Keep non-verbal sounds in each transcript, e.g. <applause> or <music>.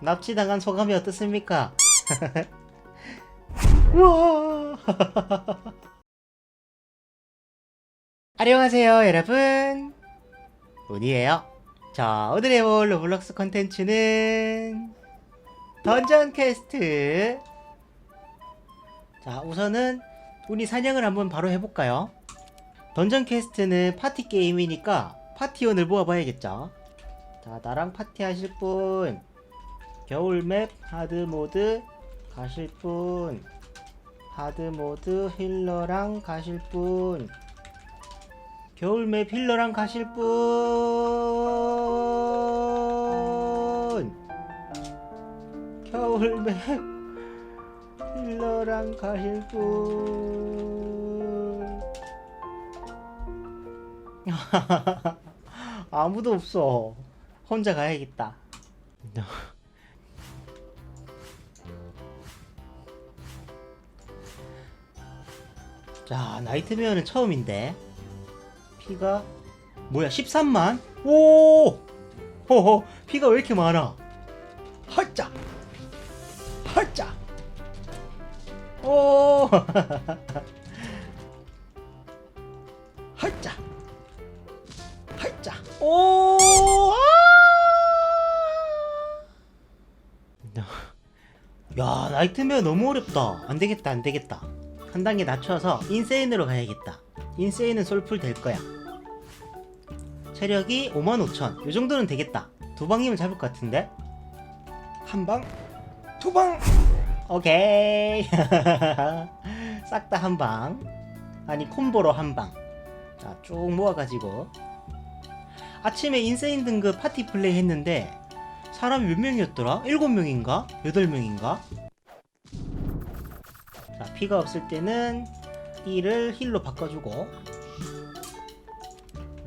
납치당한 소감이 어떻습니까? <laughs> 우와. <laughs> 안녕하세요 여러분. 운이에요. 자 오늘의 볼 로블록스 컨텐츠는 던전 퀘스트. 자 우선은 우리 사냥을 한번 바로 해볼까요? 던전 퀘스트는 파티 게임이니까 파티원을 모아봐야겠죠. 자 나랑 파티 하실 분 겨울맵 하드모드 가실 분. 하드모드 힐러랑 가실 분. 겨울맵 힐러랑 가실 분. 겨울맵 힐러랑 가실 분. <laughs> 아무도 없어. 혼자 가야겠다 <laughs> 자 나이트메어는 처음인데 피가 뭐야 13만? 오! 호호 피가 왜 이렇게 많아? 헐짜! 헐짜! 오! <laughs> 헐짜! 헐짜! 오! 아! 야 나이트메어 너무 어렵다 안되겠다 안되겠다 한 단계 낮춰서 인세인으로 가야겠다 인세인은 솔풀 될 거야 체력이 55,000 요 정도는 되겠다 두 방이면 잡을 것 같은데 한 방, 두 방. 오케이. <laughs> 싹 다 한 방. 아니 콤보로 한 방. 자, 쭉 모아가지고 아침에 인세인 등급 파티 플레이 했는데 사람이 몇 명이었더라? 7명인가? 8명인가? 자, 피가 없을 때는 1을 힐로 바꿔주고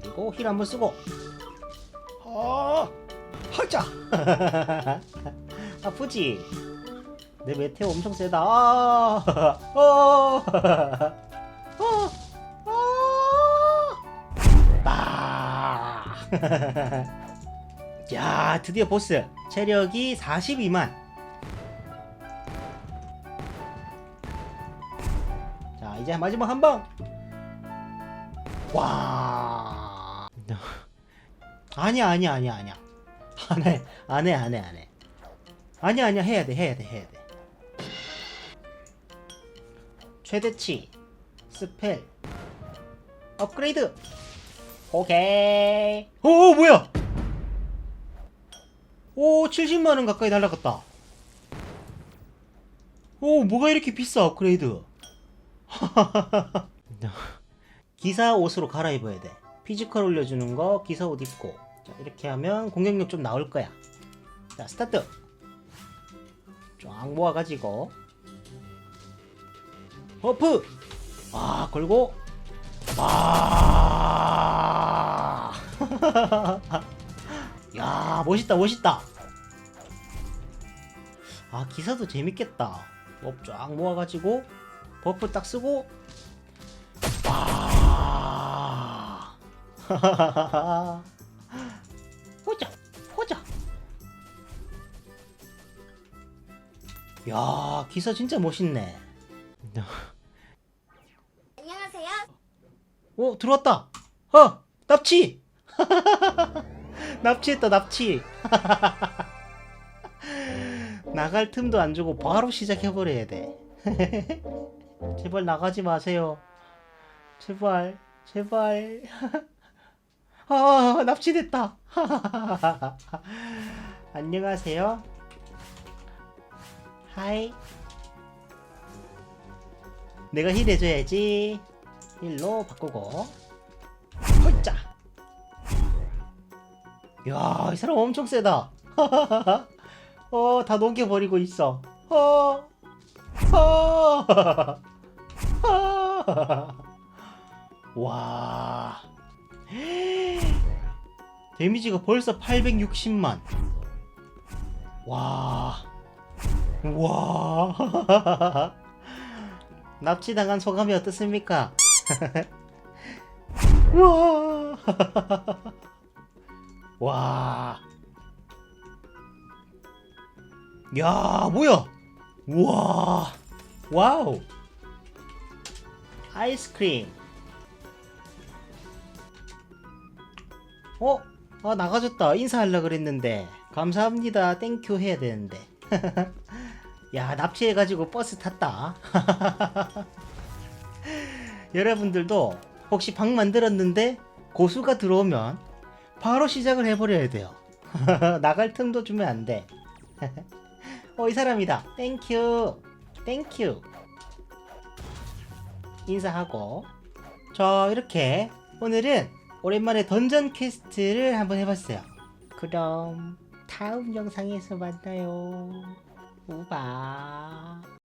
그리고 힐 한번 쓰고. 아 하자 <laughs> 아프지? 내 메테오 엄청 세다. 아, 어, 어, 아. <laughs> 야 드디어 보스. 체력이 42만 이제 마지막 한 방. 와. 아니야 아니야 아니야 아니야. 안해 안해 안해 안해. 아니야 아니야. 해야 돼 해야 돼 해야 돼. 최대치 스펠 업그레이드. 오케이. 오 뭐야? 오 70만 원 가까이 날라갔다. 오 뭐가 이렇게 비싸 업그레이드 <laughs> 기사 옷으로 갈아입어야 돼. 피지컬 올려주는 거 기사 옷 입고. 자, 이렇게 하면 공격력 좀 나올 거야. 자 스타트! 쫙 모아가지고. 버프! 아 걸고. 아. <laughs> 야 멋있다 멋있다. 아 기사도 재밌겠다. 업 쫙 모아가지고 버프 딱 쓰고. 아 보자 보자. 야 기사 진짜 멋있네. 안녕하세요. 오 들어왔다. 어 납치. <laughs> 납치했다 납치. <laughs> 나갈 틈도 안 주고 바로 시작해버려야 돼 <laughs> 제발 나가지 마세요. 제발 제발. <laughs> 아 납치됐다. <laughs> 안녕하세요. 하이. 내가 힐 해줘야지. 힐로 바꾸고. 헐짜 야, 이 사람 엄청 세다. <laughs> 어, 다 녹여버리고 있어. 어. <laughs> 와. <gasps> 데미지가 벌써 860만. 와. 와. <laughs> 납치당한 소감이 어떻습니까? <laughs> 와. 와. 야 뭐야 우와. 와우. 아이스크림. 어? 아 나가졌다. 인사하려 그랬는데. 감사합니다. 땡큐 해야 되는데. <laughs> 야 납치해가지고 버스 탔다. <laughs> 여러분들도 혹시 방 만들었는데 고수가 들어오면 바로 시작을 해버려야 돼요. <laughs> 나갈 틈도 주면 안돼 어 이 사람이다. 땡큐 땡큐 인사하고. 자 이렇게. 오늘은 오랜만에 던전 퀘스트를 한번 해봤어요. 그럼 다음 영상에서 만나요. 우바